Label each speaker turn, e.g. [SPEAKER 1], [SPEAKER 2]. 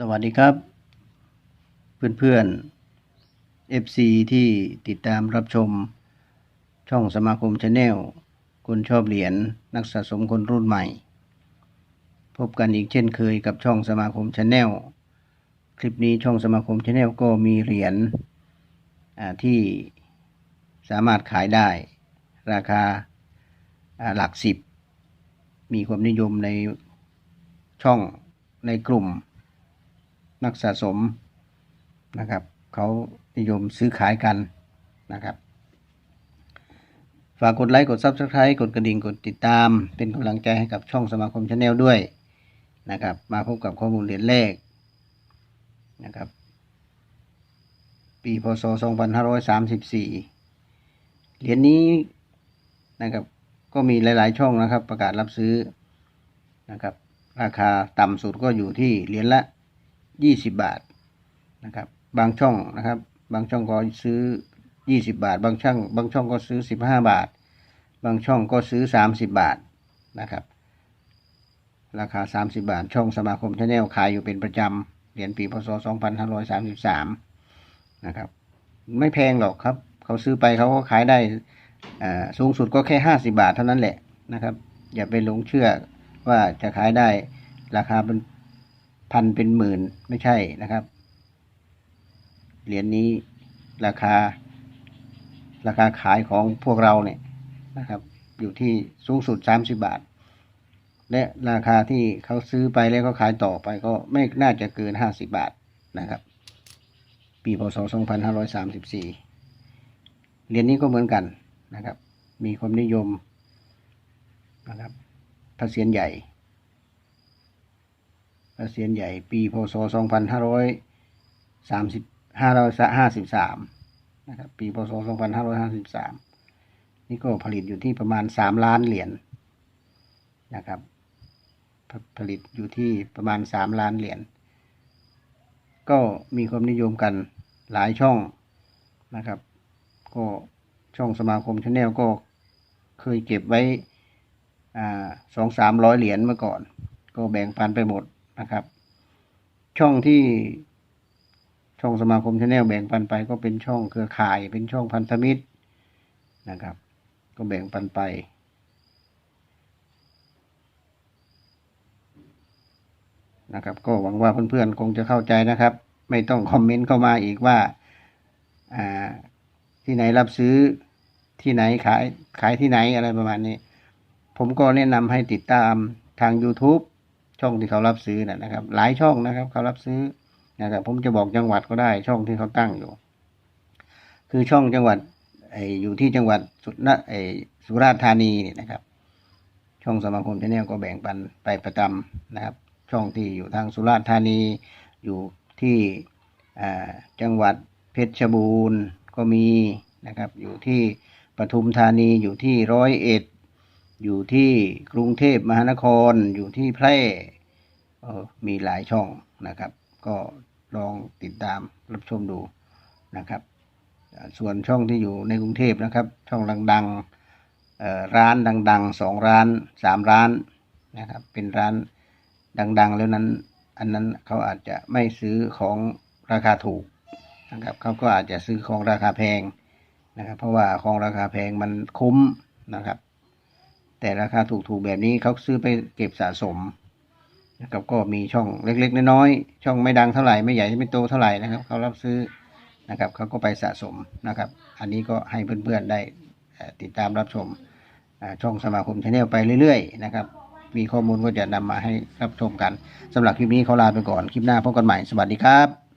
[SPEAKER 1] สวัสดีครับ เพื่อนๆ FC ที่ติดตามรับชมช่องสมาคมชาแนลคนชอบเหรียญนักสะสมคนรุ่นใหม่ พบกันอีกเช่นเคยกับช่องสมาคมชาแนลคลิปนี้ช่องสมาคมชาแนลก็มีเหรียญที่สามารถขายได้ ราคาหลักสิบมีความนิยมในช่องในกลุ่ม นักสะสมนะครับเขานิยมซื้อขายกันนะครับ ฝากกดไลค์กด Subscribe กดกระดิ่งกดติดตาม เป็นกำลังใจให้กับช่องสมาคมชาแนลด้วยนะครับ มาพบกับข้อมูลเหรียญแรกนะครับ ปีพศ 2534 เหรียญนี้นะครับก็มีหลาย ๆ ช่องนะครับ ประกาศรับซื้อนะครับ ราคาต่ำสุดก็อยู่ที่เหรียญละ 20บาทนะครับ บางช่องนะครับ บางช่องก็ซื้อ20บาท บางช่องบางช่องก็ซื้อ15บาท บางช่องก็ซื้อ30บาทนะครับ ราคา30บาท ช่องสมาคมชาแนลขายอยู่เป็นประจำเหรียญปีพศ2533นะครับ ไม่แพงหรอกครับ เขาซื้อไปเขาก็ขายได้สูงสุดก็แค่50บาทเท่านั้นแหละนะครับ อย่าไปหลงเชื่อว่าจะขายได้ราคาเป็น พันเป็นหมื่นไม่ใช่นะครับ เหรียญนี้ราคา ราคาขายของพวกเราเนี่ยนะครับ อยู่ที่สูงสุด 30 บาท และราคาที่เขาซื้อไปแล้วก็ขายต่อไปก็ไม่น่าจะเกิน 50 บาทนะครับ ปีพศ 2534 เหรียญนี้ก็เหมือนกันนะครับ มีความนิยมนะครับพระเศียรใหญ่ พระเศียรใหญ่ปีพศ 2533นะครับปีพศ 2553 นี่ก็ผลิตอยู่ที่ประมาณ 3 ล้านเหรียญนะครับผผลิตอยู่ที่ประมาณ 3 ล้านเหรียญก็มีความนิยมกันหลายช่องนะครับ ก็ช่องสมาคมชาแนลก็เคยเก็บไว้สองสามร้อยเหรียญเมื่อก่อน ก็แบ่งปันไปหมด นะครับ ช่องที่ช่องสมาคมชาแนลแบ่งปันไป ก็เป็นช่องเครือข่าย เป็นช่องพันธมิตรนะครับ ก็แบ่งปันไป นะครับ ก็หวังว่าเพื่อนๆคงจะเข้าใจนะครับ ไม่ต้องคอมเมนต์เข้ามาอีกว่าอ่าที่ไหนรับซื้อที่ไหนขายขายที่ไหนอะไรประมาณนี้ ผมก็แนะนำให้ติดตามทาง YouTube ช่องที่เขารับซื้อนะครับ หลายช่องนะครับ เขารับซื้อนะครับ ผมจะบอกจังหวัดก็ได้ช่องที่เขาตั้งอยู่ คือช่องจังหวัดไออยู่ที่จังหวัดสุนไอสุราษฎร์ธานีนี่นะครับ ช่องสมาคมชาแนลก็แบ่งปันไปประจำนะครับ ช่องที่อยู่ทางสุราษฎร์ธานี อยู่ที่จังหวัดเพชรบูรณ์ก็มีนะครับ อยู่ที่ปทุมธานีอยู่ที่ร้อยเอ็ด อยู่ที่กรุงเทพมหานคร อยู่ที่แพร่มีหลายช่องนะครับ ก็ลองติดตามรับชมดูนะครับ ส่วนช่องที่อยู่ในกรุงเทพนะครับ ช่องดังๆร้านดังๆสองร้านสามร้านนะครับ เป็นร้านดัง ๆ แล้วนั้น อันนั้นเขาอาจจะไม่ซื้อของราคาถูกนะครับเขาก็อาจจะซื้อของราคาแพงนะครับ เพราะว่าของราคาแพงมันคุ้มนะครับ แต่ราคาถูกๆแบบนี้เขาซื้อไปเก็บสะสมนะครับก็มีช่องเล็กๆน้อยๆช่องไม่ดังเท่าไหร่ไม่ใหญ่ไม่โตเท่าไหร่นะครับเขารับซื้อนะครับเขาก็ไปสะสมนะครับ อันนี้ก็ให้เพื่อนๆได้ติดตามรับชมช่องสมาคมชาแนลไปเรื่อยๆนะครับมีข้อมูลก็จะนำมาให้รับชมกันสำหรับคลิปนี้เขาลาไปก่อนคลิปหน้าพบกันใหม่สวัสดีครับ